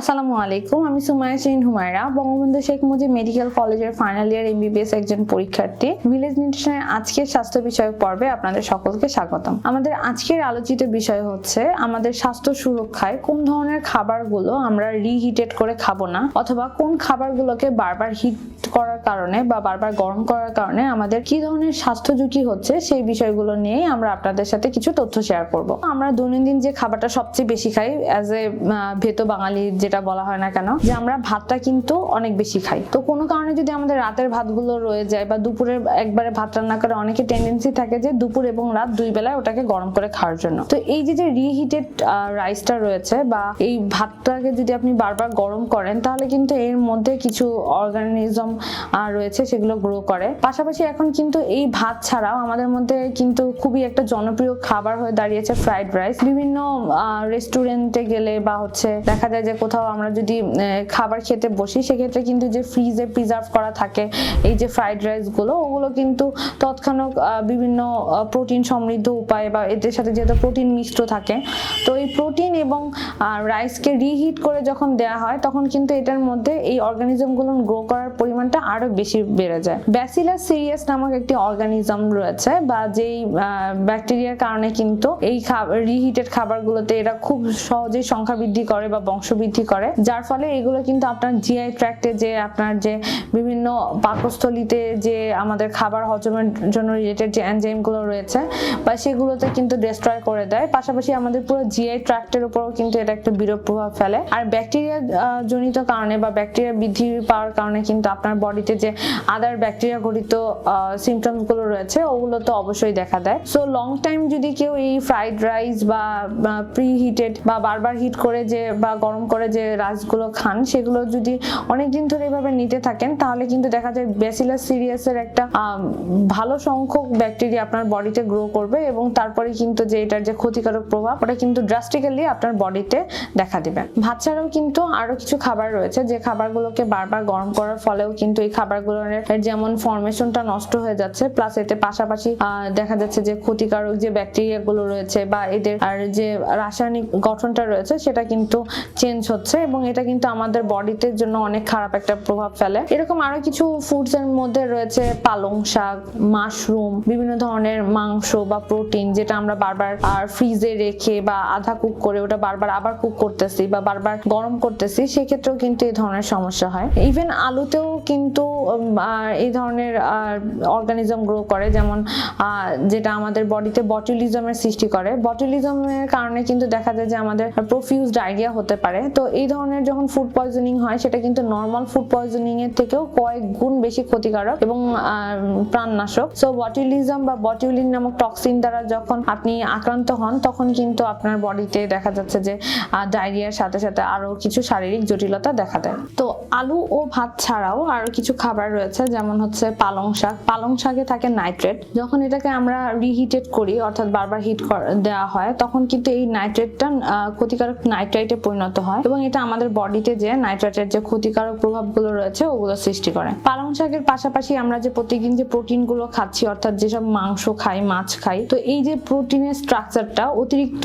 আসসালামু আলাইকুম, আমি সুমায়া শিন হুমায়রা, বঙ্গবন্ধু শেখ মুজিব মেডিকেল কলেজের ফাইনাল ইয়ার এমবিবিএস একজন পরীক্ষার্থী। ভিলেজ নিউট্রিশনের আজকের স্বাস্থ্য বিষয়ক পর্বে আপনাদের সকলকে স্বাগতম। আমাদের আজকের আলোচিত বিষয় হচ্ছে, আমাদের স্বাস্থ্য সুরক্ষায় কোন ধরনের খাবারগুলো আমরা রিহিটেড করে খাব না, অথবা কোন খাবারগুলোকে বারবার হিট করার কারণে বা বারবার গরম করার কারণে আমাদের কি ধরনের স্বাস্থ্য ঝুঁকি হচ্ছে, সেই বিষয়গুলো নিয়েই আমরা আপনাদের সাথে কিছু তথ্য শেয়ার করব। আমরা দৈনন্দিন যে খাবারটা সবচেয়ে বেশি খাই অ্যাজ এ ভেতো বাঙালি যেটা বলা হয় না কেন, যে আমরা ভাতটা কিন্তু অনেক বেশি খাই। তো কোনো কারণে যদি আমাদের রাতের ভাতগুলো রয়ে যায় বা দুপুরে একবারে ভাত রান্না করে অনেকে টেন্ডেন্সি থাকে যে দুপুর এবং রাত দুই বেলায় ওটাকে গরম করে খাওয়ার জন্য। তো এই যে যে রিহিটেড রাইসটা রয়েছে বা এই ভাতটাকে যদি আপনি বারবার গরম করেন, তাহলে কিন্তু এর মধ্যে কিছু অর্গানিজম রয়েছে সেগুলো গ্রো করে। পাশাপাশি এখন কিন্তু এই ভাত ছাড়াও আমাদের মধ্যে কিন্তু খুবই একটা জনপ্রিয় খাবার হয়ে দাঁড়িয়েছে ফ্রাইড রাইস বিভিন্ন রেস্টুরেন্টে গেলে বা হচ্ছে দেখা যায় যে কোথাও আমরা যদি খাবার খেতে বসি, সেক্ষেত্রে কিন্তু যে ফ্রিজে প্রিজার্ভ করা থাকে, এই যে ফ্রাইড রাইসগুলো ওগুলো কিন্তু তৎক্ষণাৎ বিভিন্ন প্রোটিন সমৃদ্ধ উপায় বা এদের সাথে যেহেতু প্রোটিন মিশ্র থাকে, তো এই প্রোটিন এবং রাইসকে রিহিট করে যখন দেওয়া হয়, তখন কিন্তু এটার মধ্যে এই অর্গানিজমগুলো গ্রো করার পরিমাণটা আরও বেশি বেড়ে যায়। ব্যাসিলাস সিরিয়াস নামক একটি অর্গানিজম রয়েছে, বা যেই ব্যাকটেরিয়ার কারণে কিন্তু এই রিহিটেড খাবারগুলোতে এরা খুব সহজেই সংখ্যা বৃদ্ধি করে বা বংশবৃদ্ধি করে। যার ফলে এগুলো কিন্তু আপনার জিআই ট্র্যাক্টে যে আপনার যে বিভিন্ন পাকস্থলিতে যে আমাদের খাবার হজমের জন্য রিলেটেড যে এনজাইমগুলো রয়েছে, বা সেগুলোতে কিন্তু ডিস্ট্রয় করে দেয়। পাশাপাশি আমাদের পুরো জিআই ট্র্যাক্টের উপরও কিন্তু এটা একটা বিরূপ প্রভাব ফেলে। আর ব্যাকটেরিয়া জনিত কারণে বা ব্যাকটেরিয়া বৃদ্ধি পাওয়ার কারণে কিন্তু আপনার বডিতে যে আদার ব্যাকটেরিয়া ঘটিত সিমটমসগুলো রয়েছে, ওগুলো তো অবশ্যই দেখা দেয়। সো লং টাইম যদি কেউ এই ফ্রাইড রাইস বা প্রি হিটেড বা বারবার হিট করে যে, বা গরম করে যে রাইসগুলো খান, সেগুলো যদি অনেকদিন ধরে এভাবে নিতে থাকেন, তাহলে কিন্তু দেখা যায় ব্যাসিলাস সিরিয়াসের একটা ভালো সংখ্যক ব্যাকটেরিয়া আপনার বডিতে গ্রো করবে এবং তারপরে কিন্তু যে এটার যে ক্ষতিকারক প্রভাব, ওটা কিন্তু ড্রাস্টিক্যালি আপনার বডিতে দেখা দিবে। ভাত ছাড়াও কিন্তু আরও কিছু খাবার রয়েছে, যে খাবারগুলোকে বারবার গরম করার ফলেও কিন্তু এই খাবারগুলোর যেমন ফরমেশনটা নষ্ট হয়ে যাচ্ছে প্লাস এতে পাশাপাশি দেখা যাচ্ছে যে ক্ষতিকারক যে ব্যাকটেরিয়া গুলো রয়েছে বা এদের আর যে রাসায়নিক গঠনটা রয়েছে, সেটা কিন্তু চেঞ্জ হচ্ছে। এবং এটা কিন্তু আমাদের বডিতে জন্য অনেক খারাপ একটা প্রভাব ফেলে। এরকম আরও কিছু ফুডস এর মধ্যে রয়েছে পালং শাক মাশরুম বিভিন্ন ধরনের মাংস বা প্রোটিন যেটা আমরা বারবার, আর ফ্রিজে রেখে বা আধা কুক করে ওটা বারবার আবার কুক করতেছি বা বারবার গরম করতেছি, সেক্ষেত্রেও কিন্তু এই ধরনের সমস্যা হয়। ইভেন আলুতেও কিন্তু এই ধরনের অর্গানিজম গ্রো করে। যেমন যেটা আমাদের বডিতে বটুলিজমের সৃষ্টি করে। বটুলিজমের কারণে কিন্তু দেখা যায় যে আমাদের প্রফিউজ ডায়রিয়া হতে পারে। তো এই ধরনের যখন ফুড পয়জনিং হয়, সেটা কিন্তু নর্মাল ফুড পয়জনিং এর থেকেও কয়েক গুণ বেশি ক্ষতিকারক এবং প্রাণনাশক। সো বটুলিজম বা বটিউলিন নামক টক্সিন দ্বারা যখন আপনি আক্রান্ত হন, তখন কিন্তু আপনার বডিতে দেখা যাচ্ছে যে ডায়রিয়ার সাথে সাথে আরও কিছু শারীরিক জটিলতা দেখা দেয়। তো আলু ও ভাত ছাড়াও আরও কিছু খাবার রয়েছে, যেমন হচ্ছে পালং শাক। পালং শাকে থাকে নাইট্রেট যখন এটাকে আমরা রিহিটেড করি, অর্থাৎ বারবার হিট দেওয়া হয়, তখন কিন্তু এই নাইট্রেটটা ক্ষতিকারক নাইট্রাইটে পরিণত হয়। এবং এটা আমাদের বডিতে যে নাইট্রেটের যে ক্ষতিকারক প্রভাবগুলো রয়েছে, ওগুলো সৃষ্টি করে। পালং শাকের পাশাপাশি আমরা যে প্রতিদিন যে প্রোটিনগুলো খাচ্ছি, অর্থাৎ যেসব মাংস খাই, মাছ খাই, তো এই যে প্রোটিনের স্ট্রাকচারটা অতিরিক্ত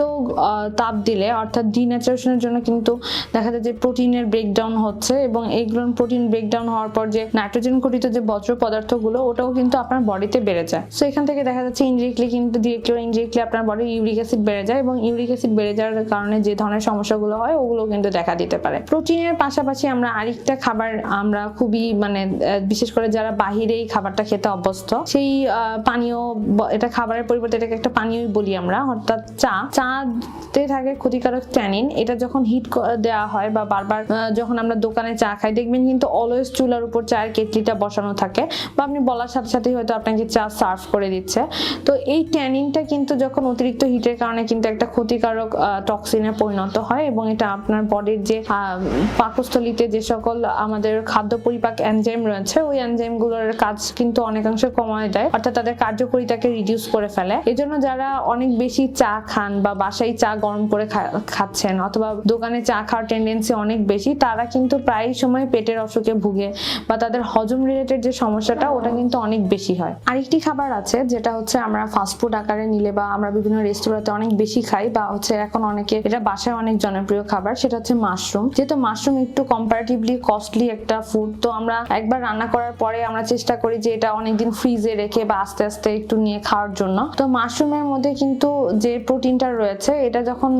তাপ দিলে, অর্থাৎ ডিন্যাচুরেশনের জন্য কিন্তু দেখা যায় যে প্রোটিনের ব্রেকডাউন হচ্ছে এবং এইগুলো প্রোটিন ব্রেকডাউন হওয়ার পর যে নাইট্রোজেন ঘটিত যে বজ্র পদার্থগুলো, ওটাও কিন্তু আপনার বডিতে বেড়ে যায়। সো এখান থেকে দেখা যাচ্ছে ইনডিরেক্টলি কিন্তু ডিরেক্টলি ইনডিরেক্টলি আপনার বডি ইউরিক অ্যাসিড বেড়ে যায় এবং ইউরিক অ্যাসিড বেড়ে যাওয়ার কারণে যে ধরনের সমস্যাগুলো হয়, ওগুলো কিন্তু দেখা দিতে পারে। প্রোটিনের পাশাপাশি আমরা আরেকটা খাবার আমরা খুবই মানে বিশেষ করে যারা বাহিরে এই খাবারটা খেতে অভ্যস্ত, সেই পানীয় এটা খাবারের পরিবর্তে এটাকে একটা পানীয়ই বলি আমরা, অর্থাৎ চা। চাতে থাকে ক্ষতিকারক ট্যানিন, এটা যখন হিট দেওয়া হয় বা বারবার যখন আমরা দোকানে চা খাই, দেখবেন কিন্তু অলওয়েজ চুলার উপর চায়ের কেটলিটা বসানো থাকে বা আপনি বলার সাথে সাথে হয়তো আপনাকে চা সার্ভ করে দিচ্ছে। তো এই ট্যানিনটা কিন্তু যখন অতিরিক্ত হিটের কারণে কিন্তু একটা ক্ষতিকারক টক্সিনে পরিণত হয় এবং এটা আপনার বডির যে আহ, পাকস্থলিতে যে সকল আমাদের খাদ্য পরিপাক এনজাইম রয়েছে ওই এনজাইমগুলোর কাজ কিন্তু অনেকাংশে কমায় দেয়। অর্থাৎ তাদের কার্যকরিতাকে রিডিউস করে ফেলে। এজন্য যারা অনেক বেশি চা খান বা বাসায় চা গরম করে খাচ্ছেন অথবা দোকানে চা খাওয়ার টেন্ডেন্সি অনেক বেশি তারা কিন্তু প্রায় সময় পেটের অসুখে ভুগে বা তাদের হজম রিলেটেড যে সমস্যাটা ওটা কিন্তু অনেক বেশি হয়। আরেকটি খাবার আছে যেটা হচ্ছে আমরা ফাস্টফুড আকারে নিলে বা আমরা বিভিন্ন রেস্তোরাঁতে অনেক বেশি খাই বা হচ্ছে এখন অনেকে এটা বাসায় অনেক জনপ্রিয় খাবার সেটা হচ্ছে মাশরুম যেহেতু মাশরুম একটু কম্পারেটিভলি কস্টলি একটা ফুড তো আমরা একবার রান্না করার পরে আমরা চেষ্টা করি যে এটা অনেকদিন ফ্রিজে রেখে বা আস্তে আস্তে একটু নিয়ে খাওয়ার জন্য। তো মাশরুমের মধ্যে কিন্তু যে প্রোটিনটা রয়েছে, এটা যখন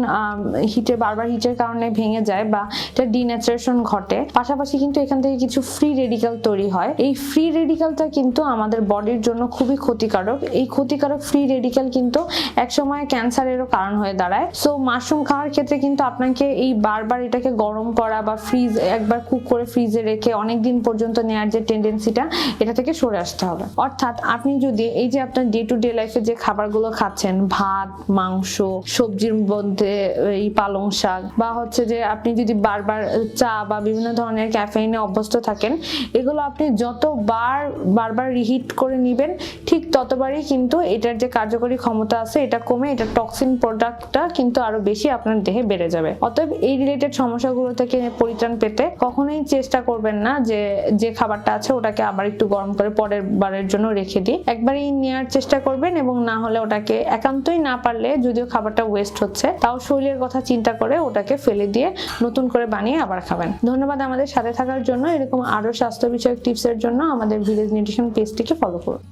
হিটে বারবার হিটের কারণে ভেঙে যায় বা এটা ডিন্যাচারেশন ঘটে, পাশাপাশি কিন্তু এখান থেকে কিছু ফ্রি রেডিক্যাল তৈরি হয়। এই ফ্রি রেডিক্যালটা কিন্তু আমাদের বডির জন্য খুবই ক্ষতিকারক। এই ক্ষতিকারক ফ্রি রেডিক্যাল কিন্তু একসময় ক্যান্সারেরও কারণ হয়ে দাঁড়ায়। সো মাশরুম খাওয়ার ক্ষেত্রে কিন্তু আপনাকে এই বারবার এটাকে গরম করা বা ফ্রিজ একবার কুক করে ফ্রিজে রেখে অনেক দিন পর্যন্ত নেওয়ার যে টেন্ডেন্সিটা এটা থেকে সরে আসতে হবে। অর্থাৎ আপনি যদি এই যে আপনার ডে টু ডে লাইফে যে খাবারগুলো খাচ্ছেন, ভাত, মাংস, সবজির মধ্যে এই পালং শাক বা হচ্ছে যে আপনি যদি বারবার চা বা বিভিন্ন ধরনের ক্যাফেইনে অভ্যস্ত থাকেন, এগুলো আপনি যতবার বারবার রিহিট করে নেবেন, ঠিক ততবারই কিন্তু এটার যে কার্যকরী ক্ষমতা আছে, এটা কমে, এটা টক্সিন প্রোডাক্টটা কিন্তু আরও বেশি আপনার দেহে বেড়ে যাবে। অতএব এই রিলেটেড সমস্যাগুলো থেকে পরিত্রাণ পেতে কখনোই চেষ্টা করবেন না যে যে খাবারটা আছে ওটাকে আবার একটু গরম করে পরের বারের জন্য রেখে দিই। একবারই নেওয়ার চেষ্টা করবেন এবং না হলে ওটাকে একান্তই না পারলে যদিও খাবারটা ওয়েস্ট হচ্ছে, তাও শরীরের কথা চিন্তা করে ওটাকে ফেলে দিয়ে নতুন করে বানিয়ে আবার খাবেন। ধন্যবাদ আমাদের সাথে থাকার জন্য। এরকম আরও স্বাস্থ্য বিষয়ক টিপসের জন্য আমাদের ভিলেজ নিউট্রিশন পেজটিকে ফলো করুন।